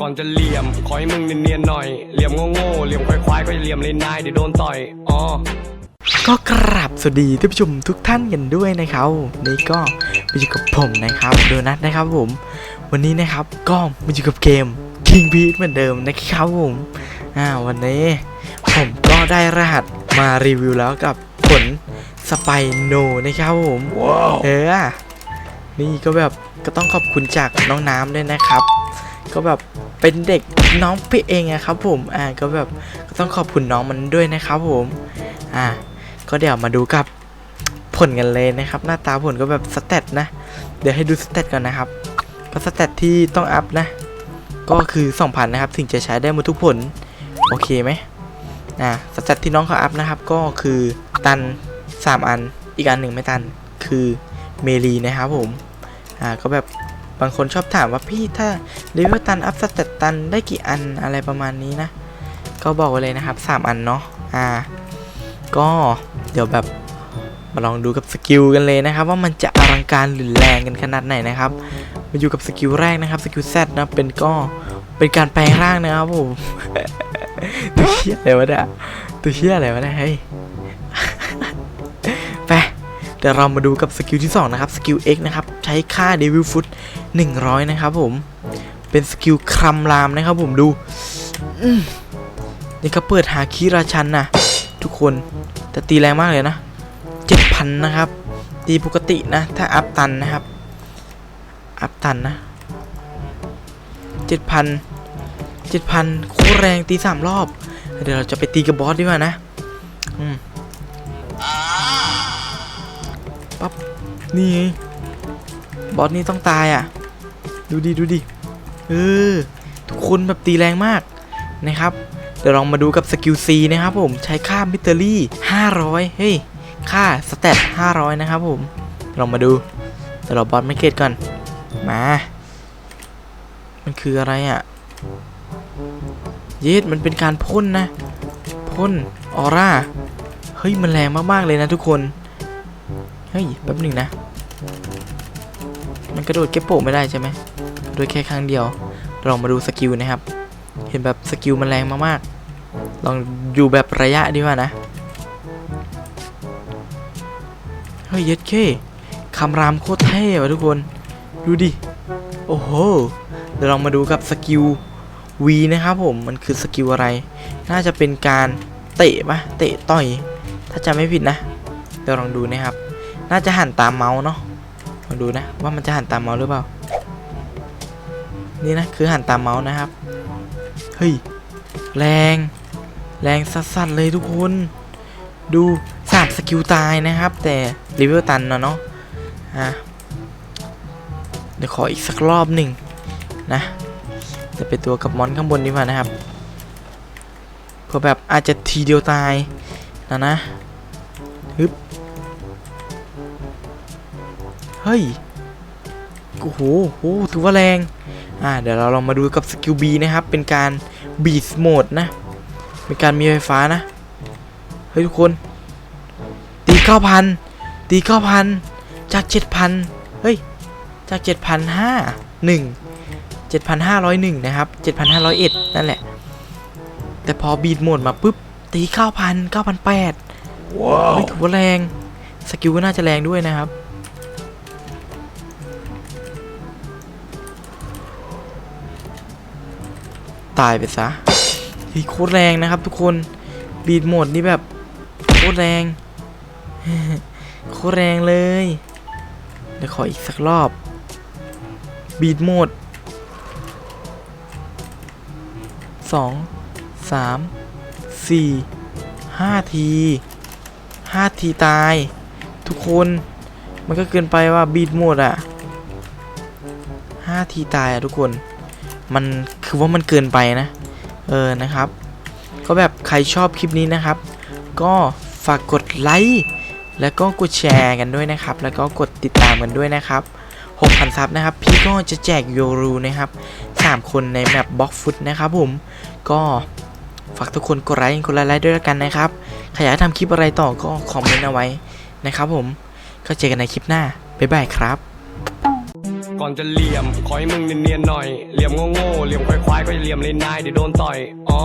ก่อนจะเหลี่ยม ขอให้มึงเนียนๆหน่อย เหลี่ยมโง่ๆเหลี่ยมควายๆก็จะเหลี่ยมเลยนายเดี๋ยวโดนต่อยอ๋อ ก็กราบสวัสดีท่านผู้ชมทุกท่านกันด้วยนะครับนี่ก็มาอยู่กับผมนะครับโดนัทนะครับผม วันนี้นะครับก็มาอยู่กับเกม King p e a เหมือนเดิมนะครับผมอ่าวันนี้ผมก็ได้รหัสมารีวิวแล้วกับผลสไปโนนะครับผมเออนี่ก็แบบก็ต้องขอบคุณจากน้องน้ำด้วยนะครับ ก็แบบ เป็นเด็กน้องพี่เองอะครับผมอ่าก็แบบก็ต้องขอบคุณน้องมันด้วยนะครับผมอ่าก็เดี๋ยวมาดูกับผลกันเลยนะครับ หน้าตาผลก็แบบสเตตนะ เดี๋ยวให้ดูสเตตก่อนนะครับ ก็สเตตที่ต้องอัพนะ ก็คือ 2,000 นะครับถึงจะใช้ได้หมดทุกผล โอเคไหมนะสเตตที่น้องเขาอัพนะครับ ก็คือตัน 3 อัน อีกอันหนึ่งไม่ตันคือเมลีนะครับผมอ่าก็แบบ บางคนชอบถามว่าพี่ถ้าเลเวลตันอัพสเตตตันได้กี่อันอะไรประมาณนี้นะ ก็บอกไว้เลยนะครับ 3 อันเนาะอ่า ก็เดี๋ยวแบบมาลองดูกับสกิลกันเลยนะครับ ว่ามันจะอลังการหรือแรงกันขนาดไหนนะครับมาอยู่กับสกิลแรกนะครับสกิลแซดนะเป็นก็เป็นการแปลงร่างนะครับผมตัวเชี่ยอะไรวะเนี่ยตัวเชี่ยอะไรวะเนี่ยเฮ้ย เดี๋ยวเรามาดูกับสกิลที่สองนะครับสกิล X นะครับ ใช้ค่า Devil Foot 100 นะครับผม เป็นสกิลครัมรามนะครับผมดูนี่ก็เปิดหาคีราชันนะทุกคนแต่ตีแรงมากเลยนะเจ็ดพันนะครับ ตีปกตินะ ถ้าอัพตันนะครับ อัพตันนะเจ็ดพันเจ็ดพันโคตรแรงตีสามรอบ เดี๋ยวเราจะไปตีกับบอสดีกว่านะ อืม นี่ไงบอสนี่ต้องตายอะ ดูดิดูดิเออทุกคนแบบตีแรงมากนะครับ เดี๋ยวลองมาดูกับสกิล C นะครับผมใช้ค่ามิเตอรี่500 เฮ้ย ค่าสเตต500 นะครับผมลองมาดูเดี๋ยวเราบอสไม่เกตก่อน มา มันคืออะไรอะ่ะเยสมันเป็นการพ่นนะพ่นออร่าเฮ้ยมันแรงมากๆเลยนะทุกคน เฮ้ยแป๊บหนึ่งนะ มันกระโดดเก็บโปะไม่ได้ใช่ไหมโดยแค่ครั้งเดียว ลองมาดูสกิลนะครับ เห็นแบบสกิลมันแรงมากๆ ลองอยู่แบบระยะดีกว่านะ เฮ้ยเย็ดเคคำรามโคตรเท่ว่ะทุกคน ดูดิ โอ้โห เดี๋ยวลองมาดูกับสกิล V นะครับผม มันคือสกิลอะไร น่าจะเป็นการเตะปะเตะต่อย ถ้าจำไม่ผิดนะ เดี๋ยวลองดูนะครับ น่าจะหันตามเมาส์เนาะ ลองดูนะว่ามันจะหันตามเมาส์หรือเปล่า นี่นะคือหันตามเมาส์นะครับ เฮ้ย แรง แรงสัสๆเลยทุกคน ดูสามสกิลตายนะครับ แต่รีเวตันนะเนาะอะเดี๋ยวขออีกสักรอบหนึ่งนะ จะไปตัวกับมอนข้างบนดีกว่านะครับเพื่อแบบอาจจะทีเดียวตายนะนะฮึบ เฮ้ยโอ้โหโอ้โหถือว่าแรง อ่า เดี๋ยวเราลองมาดูกับสกิล B นะครับ เป็นการบีสโหมดนะ เป็นการมีไฟฟ้านะ เฮ้ยทุกคน ตีเก้าพันตีเก้าพันจากเจ็ดพันเฮ้ย จากเจ็ดพันห้าหนึ่งเจ็ดพันห้าร้อยหนึ่งนะครับเจ็ดพันห้าร้อยเอ็ดนั่นแหละ แต่พอบีดโหมดมาปุ๊บ ตีเก้าพันเก้าพันแปดว้าวถือว่าแรง สกิลก็น่าจะแรงด้วยนะครับ ตายไปซะเฮ้ยโคตรแรงนะครับ ทุกคนบีดโหมดนี่แบบโคตรแรงโคตรแรงเลยเดี๋ยวขออีกสักรอบ บีดโหมดสองสามสี่ห้าทีห้าทีตาย ทุกคนมันก็เกินไปว่าบีดโหมดอะห้าทีตายอะทุกคน มัน คือว่ามันเกินไปนะ เออนะครับ ก็แบบใครชอบคลิปนี้นะครับ ก็ฝากกดไลค์แล้วก็กดแชร์กันด้วยนะครับ แล้วก็กดติดตามกันด้วยนะครับ6,000ซับนะครับ พี่ก็จะแจกโยรูนะครับ 3 คนในแมปบล็อกฟุตนะครับผม ก็ฝากทุกคนกดไลค์กดไลค์ด้วยแล้วกันนะครับใครอยากทำคลิปอะไรต่อก็คอมเมนต์เอาไว้นะครับผม ก็เจอกันในคลิปหน้า บ๊ายบายครับ ก่อนจะเหลี่ยม ขอให้มึงเนียนๆหน่อย เหลี่ยมโง่ๆเหลี่ยมควายๆก็จะเหลี่ยมเลยนายเดี๋ยวโดนต่อยอ๋อ